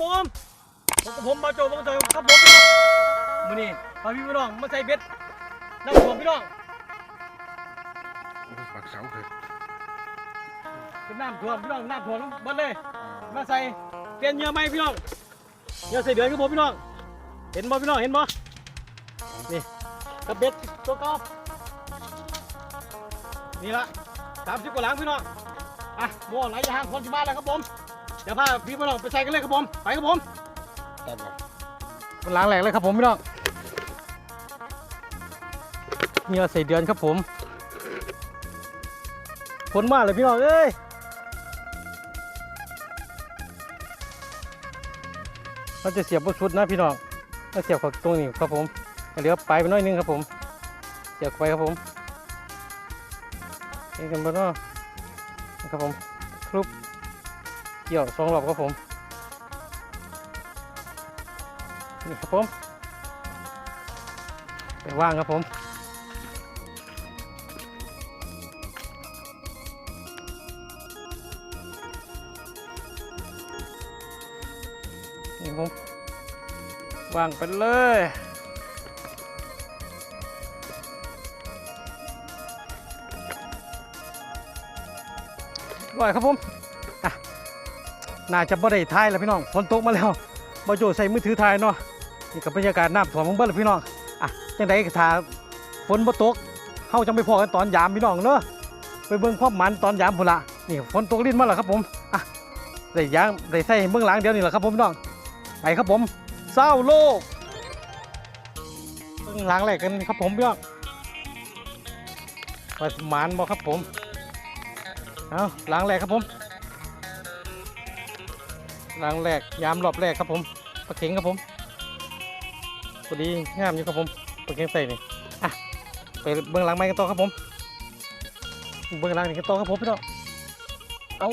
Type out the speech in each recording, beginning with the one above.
ผมผมกับผมมาโจมมาเจอครับผมพี่น้องมื้อนี้พาพี่พี่น้องมาใส่เบ็ดนั่งผมพี่น้องปากเสาเลยเป็นน้ำท่วมพี่น้องน้ำท่วมหมดเลย มาใส่เปลี่ยนเหยื่อใหม่พี่น้องเหยื่อใส่เดือนครับผมพี่น้อง เห็นบ่พี่น้องเห็นบ่นี่กระเบ็ดตัวเก่านี่ละสามสิบกว่าหลังพี่น้องอะโม่ไหลยางคนที่บ้านแล้วครับผม เดี๋ยวพาพี่พน้องไปใส่กันเลยครับผม ไปครับผมมันล้างแหลกเลยครับผมพี่น้องเหยื่อใส่เดือนครับผมผลมากเลยพี่น้องเอ้ยเราจะเสียบบนสุดนะพี่น้องเราเสียบกับตรงนี้ครับผมเหลือไปไปน้อยนึงครับผม เสียบไปครับผมเอ็นกันไปเนาะนะครับผมคลุบ กี่ยวสองรอบครับผม นี่ครับผมไปว่างครับผมนี่ผมวางไปเลยร่อยครับผม น่าจะบ่ได้ถ่ายแล้วพี่น้องฝนตกมาแล้วบ่โจใส่มือถือถ่ายเนาะนี่กับบรรยากาศน้ำท่วมของเบิ้ลพี่น้องอะจังไดก็ถ้าฝนบ่ตกเฮาจังไปพอกันตอนยามพี่น้องเนาะไปเบิ่งความหมันตอนยามพุ่นละนี่ฝนตกลิ้นมาแล้วครับผมอะได้ยางได้ใส่เบื้องหลังเดียวนี่แหละครับผมพี่น้องไปครับผมเศร้าโลกเพิ่งหล้างแหลกกันครับผมพี่น้องไปหมานบ่ครับผมเอาหล้างแหลกครับผม ล้างแหลกยามรอบแรกครับผมปลาเข็งครับผมพอดีงามอยู่ครับผมปลาเข็งใส่นี่อะไปเบื้องหลังไม้กันต่อครับผม เบื้องหลังนี่กันต่อครับผมพี่น้องเอา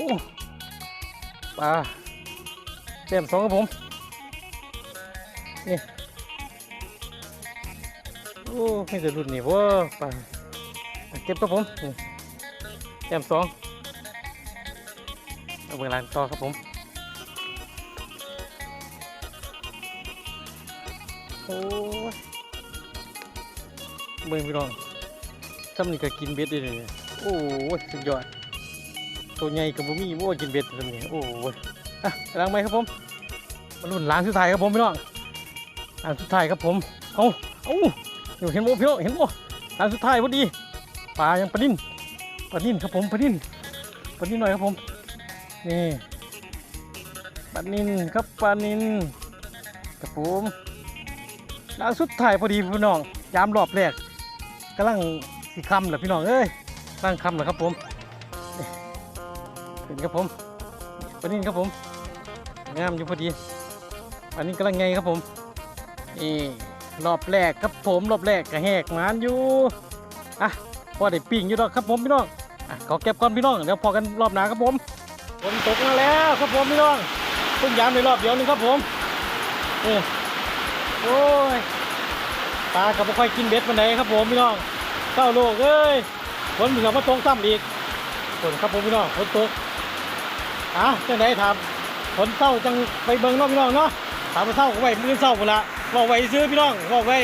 ปลาเต็มสองครับผมนี่โอ้ไม่จะรุ่นนี่ว่าไปเก็บครับผมนี่แต้มสองเบื้อาเวลาต่อครับผม โอ้ยเบิ่งพี่น้องทำนี่ก็กินเบ็ดได้เลยโอ้ยสุดยอด ตัวใหญ่กับบุมี่โอ้ยกินเบ็ดทำนี่โอ้ยอะล้างไหมครับผมมารุ่นล้างสุดท้ายครับผมพี่น้องล้างสุดท้ายครับผม เอาเอาอยู่เห็นโมพี่น้องเห็นโมอันสุดท้ายพอดี ปลายังปลานิ่นปลานิ่นครับผมปลานิ่นปลานิ่นหน่อยครับผม นี่ปลานินครับปลานินครับผม อันสุดท้ายพอดีพี่น้องยามรอบแรกกำลังสีคำแหละพี่น้องเอ้ยกำลังคำแหละครับผมนี่เป็นครับผมปนิ่นครับผมงามอยู่พอดีปลานิ่นกำลังไงครับผมนี่รอบแรกครับผมรอบแรกกระแหกหมานอยู่อะพอได้ปิ้งอยู่ดอกครับผมพี่น้องอะขอเก็บก่อนพี่น้องเดี๋ยวพอกันรอบหน้าครับผมฝนตกมาแล้วครับผมพี่น้องเพิ่งยามในรอบเดียวนึงครับผมนี่ โอ้ยปลากับไม่ค่อยกินเบ็ดวันไหนครับผมพี่น้องเศร้าโลกเอ้ยฝนเหมือนมาตกซ้ำอีกฝนครับผมพี่น้องฝนตกอะจังไดถามฝนเศร้าจังไปเบิ่งเนาะพี่น้องเนาะถามมาเศร้าก็ไว้มือเศร้าหมดละบอกไว้ซื้อพี่น้องบอกไว้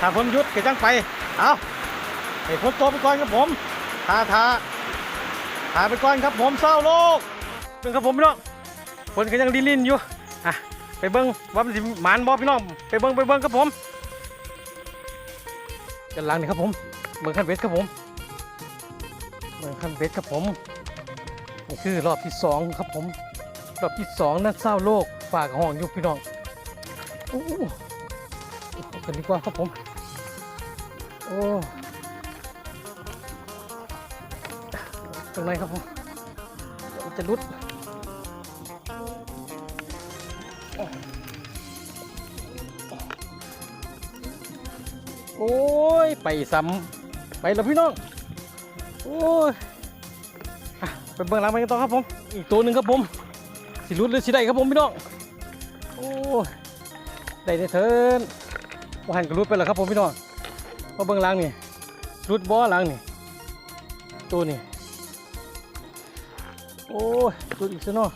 ถ้าผมหยุดก็จังไปเอาให้ผมตัวไปก่อนครับผมทาทาทาไปก่อนครับผมเศร้าโลกเป็นครับผมพี่น้องฝนก็ยังดินลินอยู่ ไปเบิ้งว่ามันสิหมานบอพี่น้องไปเบิ้งไปเบิ้งครับผมกันหลังนี่ครับผมเบิ้งขั้นเบ็ดครับผมเบิ้งขั้นเบ็ดครับผมนี่คือรอบที่สองครับผมรอบที่สองนั่นเศร้าโลกฝากห้องอยู่พี่น้องโอ้กันดีกว่าครับผมโอ้ตรงไหนครับผมจะรุด โอ้ย ไปซ้ำไปแล้วพี่น้อง โอ้ยไปเบิ่งหลังไปกันต่อครับผม อีกตัวหนึ่งครับผม สิรุดหรือสิได้ครับผมพี่น้อง โอ้ยได้เถินว่าหันก็รุดไปแล้วครับผมพี่น้องเพราเบื้องหล่างนี่รุดบ่อหลังนี่ ตัวนี่ โอ้ยรุดอีกซะเนาะ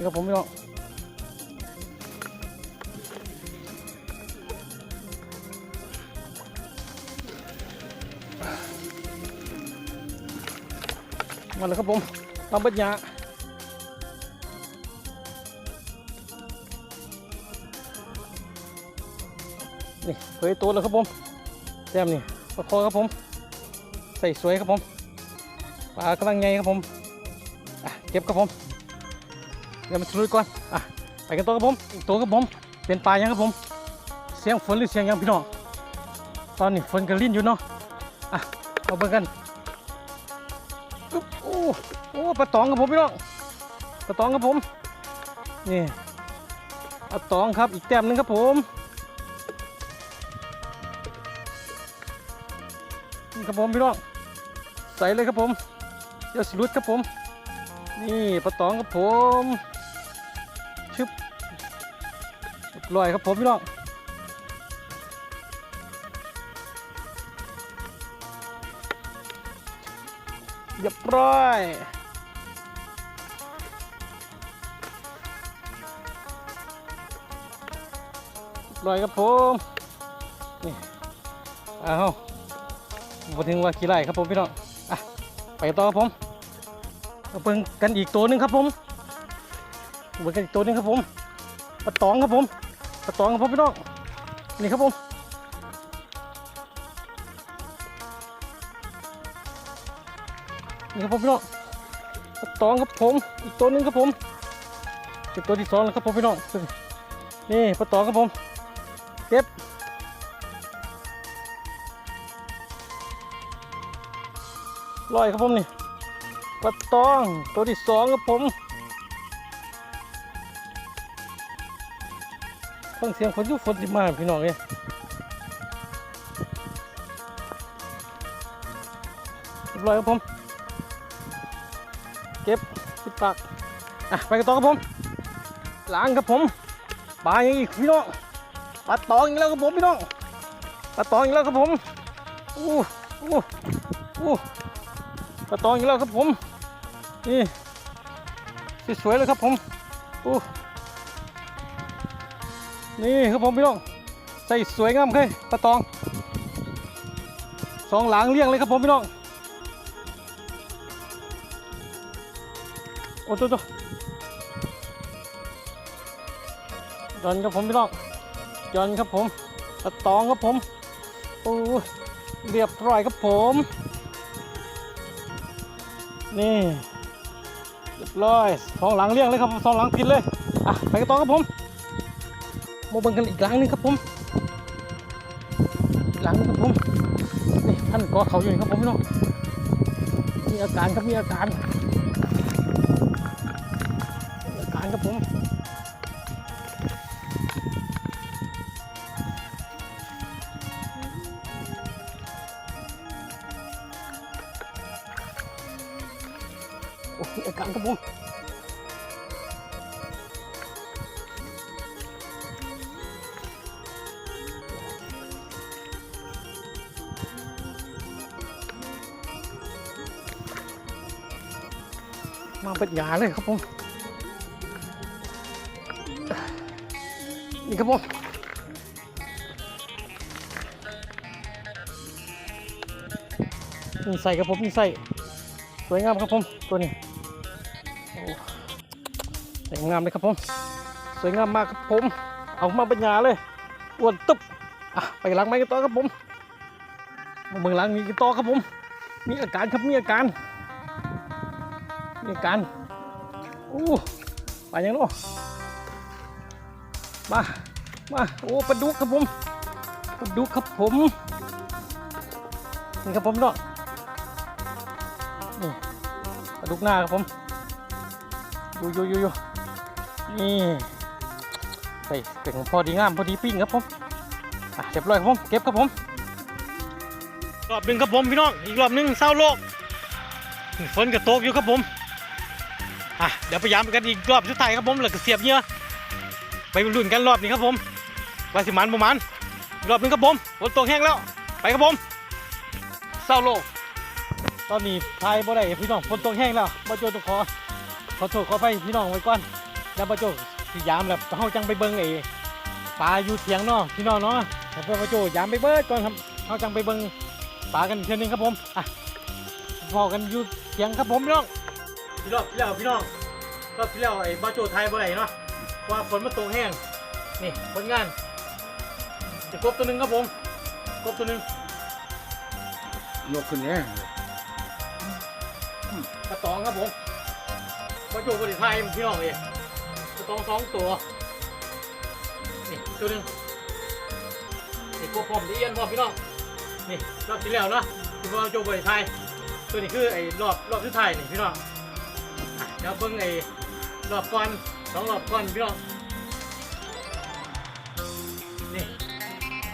นี่ครับผมพี่น้องมาแล้วครับผมตามปัญญานี่เผยตัวแล้วครับผมแต้มนี่ประคอครับผม ใส่สวยครับผมปลากำลังไงครับผมเก็บครับผม เดี๋ยวมันลุยก่อนอะไปกันต่อครับผมอีกตัวครับผมเป็นปลายังครับผม เสียงฝนหรือเสียงยังพี่น้องตอนนี้ฝนกระลิ่นอยู่เนาะอะเอาเบิ่งกันอึ๊บโอ้โอ้ปลาตองครับผมพี่น้องปลาตองครับผมนี่ปลาตองครับอีกแต้มหนึงครับผมนี่ครับผมพี่น้องใส่เลยครับผมเดี๋ยวสิรุดครับผม นี่ปลาตองครับผม ชึบเรียบร้อยครับผมพี่น้องเรียบร้อยเรียบร้อยครับผมนี่เอามาถึงว่ากี่ไร่ครับผมพี่น้องอะไปต่อครับผมมาเบิ่งกันอีกตัวหนึ่งครับผม เบิ่งกันอีกตัวหนึงครับผมปลาตองครับผมปลาตองครับผมพี่น้องนี่ครับผมนี่ครับผมพี่น้องปลาตองครับผมอีกตัวหนึงครับผมเป็นตัวที่สองแล้วครับผมพี่น้องนี่ปลาตองครับผมเก็บลอยครับผมนี่ปลาตองตัวที่สองครับผม ฟังเสียงฝนยุฝนสิมาพี่น้องเอ้ยเรียบร้อยครับผม เก็บปิดปาก อะ ไปกันต่อครับผม ล้างครับผม ปลาอย่างอีกพี่น้อง ปลาตองอีกแล้วครับผมพี่น้อง ปลาตองอีกแล้วครับผม อู้อู้อู้ปลาตองอีกแล้วครับผม นี่ สวยๆเลยครับผมโอ้ นี่ครับผมพี่น้องใส่สวยงามเลยปลาตองสองหลังเลี้ยงเลยครับผมพี่น้องโอ้ตัวตัวย้อนครับผมพี่น้องย้อนครับผมปลาตองครับผมโอ้เรียบร้อยครับผม นี่เรียบร้อยสองหลังเลี้ยงเลยครับสองหลังผิดเลยอะไปกันต่อครับผม มาเบิ่งกันอีกหลังหนึงครับผมอีกหลังนึงครับผมนี่ท่านกอเขาอยู่นี่ครับผมพี่น้องมีอาการครับมีอาการอาการครับผมโอ้มีอาการครับผม เป็นยาเลยครับผม นี่ครับผมนี่ใส่ครับผมนี่ใส่สวยงามครับผมตัวนี้สวยงามเลยครับผม สวยงามมากครับผม เอามาเป็นยาเลยอ้วนตุ๊บอะไปหลังไม้กันต่อครับผมมาเมืองหลังนี้กันต่อครับผม มีอาการครับมีอาการ มีอาการอู้ไปยังเนาะมามาโอ้ปลาดุกครับผมปลาดุกครับผมนี่ครับผมเนาะนี่ปลาดุกหน้าครับผมอยู่อยู่อยู่อยู่นี่ใส่เป็นพอดีงามพอดีปิ้งครับผมอะเรียบร้อยครับผมเก็บครับผมรอบหนึ่งครับผมพี่น้องอีกรอบหนึ่งเศร้าโลกฝนกระตกอยู่ครับผม อะเดี๋ยวพยายามกันอีกรอบสุดไทยครับผมแล้วก็เสียบเหยื่อไปลุ้นกันรอบนี้ครับผมว่าสิมันประมาณรอบนึงครับผมฝนตกแห้งแล้วไปครับผมเศร้าโลกตอนนี้ทายบ่ได้พี่น้องฝนตกแห้งแล้วบ่โจตวขอขอโทษขอไปพี่น้องไว้ก่อนแล้วป้าโจสิยามแล้วเฮาจังไปเบิ่งไอ้ปลาอยู่เถียงเนาะพี่น้องเนาะแล้วป้าโจยามไปเบิดก่อนครับเฮาจังไปเบิ่งปลากันเทื่อนึงครับผมอะพอกันอยู่เถียงครับผมพี่น้อง พี่รอบที่แล้วพี่น้องรอบที่แล้วไอ้ป้าโจไทยบ่ได้เนาะเพราะว่าฝนมันตกแห้งนี่ผลงาน จะกบตัวหนึงครับผมกบตัวหนึงยกขึ้นเนี้ยกระตองครับผมป้าโจบ่ได้ไทยพี่น้องเองกระตองสองตัวนี่ตัวหนึงนี่กบพร้อมดีเอียนพร้อมพี่น้องนี่รอบที่แล้วเนาะที่ว่าโจบริไทยตัวนี้คือไอ้รอบรอบสุดท้ายนี่พี่น้องอะ เดี๋ยวเบิ่งไอ้รอบก่อนสองรอบก่อนพี่น้องนี่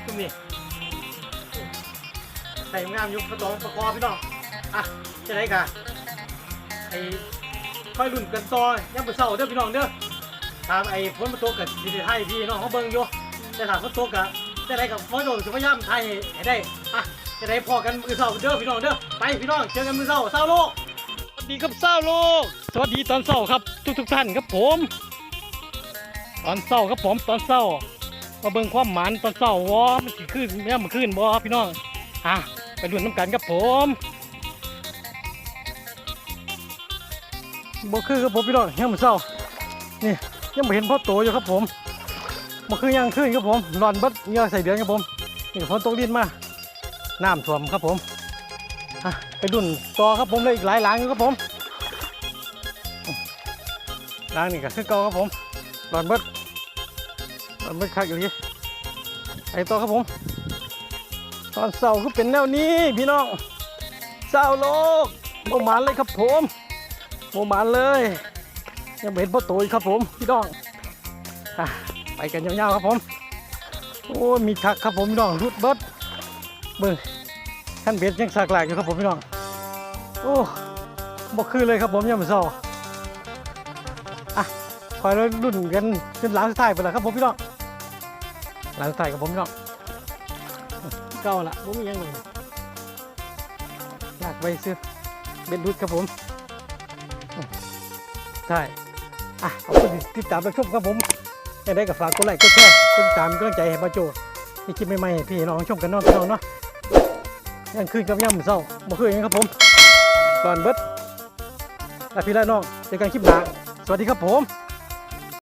ตุ้มนี่ใส่งามอยุคกระตองประกอบพี่น้องอะจะได้กะไอ้ค่อยรุ่นกันต่อยังบ่เศร้าเด้อพี่น้องเด้อตามไอ้ฝนมาตกกับดีไทยพี่น้องเขาเบิ่งอยู่แต่ถ้าฝนตกกะจะได้กับพ่อโดนสุพยายามไทยให้ได้อะจะได้พอกันมือเศร้าเด้อพี่น้องเด้อไปพี่น้องเจอกันมือเศร้าเศร้าโลก ดีครับเศร้าโลก สวัสดีตอนเศร้าครับ ทุกทุกท่านครับผม ตอนเศร้าครับผมตอนเศร้ามาเบิ่งความหมานตอนเศร้าวอมันสิขึ้นแม่มันขึ้นบ่พี่น้องอะไปดูน้ำกันครับผมบ่คือครับผมพี่น้องยังมันเศร้านี่ยังไม่เห็นพ่อโตอยู่ครับผมมันคือยังขึ้นครับผมรอนบัดเงือใส่เดือนครับผมนี่ฝนตกดินมาน้ำท่วมครับผม อะไปดุนต่อครับผมเลยอีกหลายหลังอยู่ครับผมหลังนี่ก็คือเก่าครับผมรอนเบัดรอนเบัดคักอยู่ที่ไอ้ต่อครับผม ตอนเสาร์ก็เป็นแนวนี้พี่น้องเศร้าโลกโมหมานเลยครับผมโมหมานเลยยังเห็นพ่อโตอีกครับผมพี่น้องอไปกันยาวๆครับผม โอ้ยมีคักครับผมพี่น้องรุดเบิดเบิ่ง ขั้นเบ็ดยังสากหลากอยู่ครับผมพี่น้อง โอ้บ่คือเลยครับผมยังไม่เศร้าอะคอยรารุ่นกันจนหลังสุดท้ายไปแล้วครับผมพี่น้องหลังสุดท้ายกับผมพี่น้องเก่าละผมมียังเลยลากไปซื้อเบ็ดรุดครับผมใช่อะขอบคุณที่ติดตามรับชมครับผมยังได้กับฝากกดไลค์กดแชร์กดติดตามกำลังใจให้ป้าโจที่คลิปใหม่ๆพี่น้องชมกันน้องพี่น้องเนาะ ยังคืนกับย่ำเศร้าบ่คืออย่างนี้ครับผมก่อนเบิดละพี่ละน้องเจอกันคลิปหน้าสวัสดีครับผม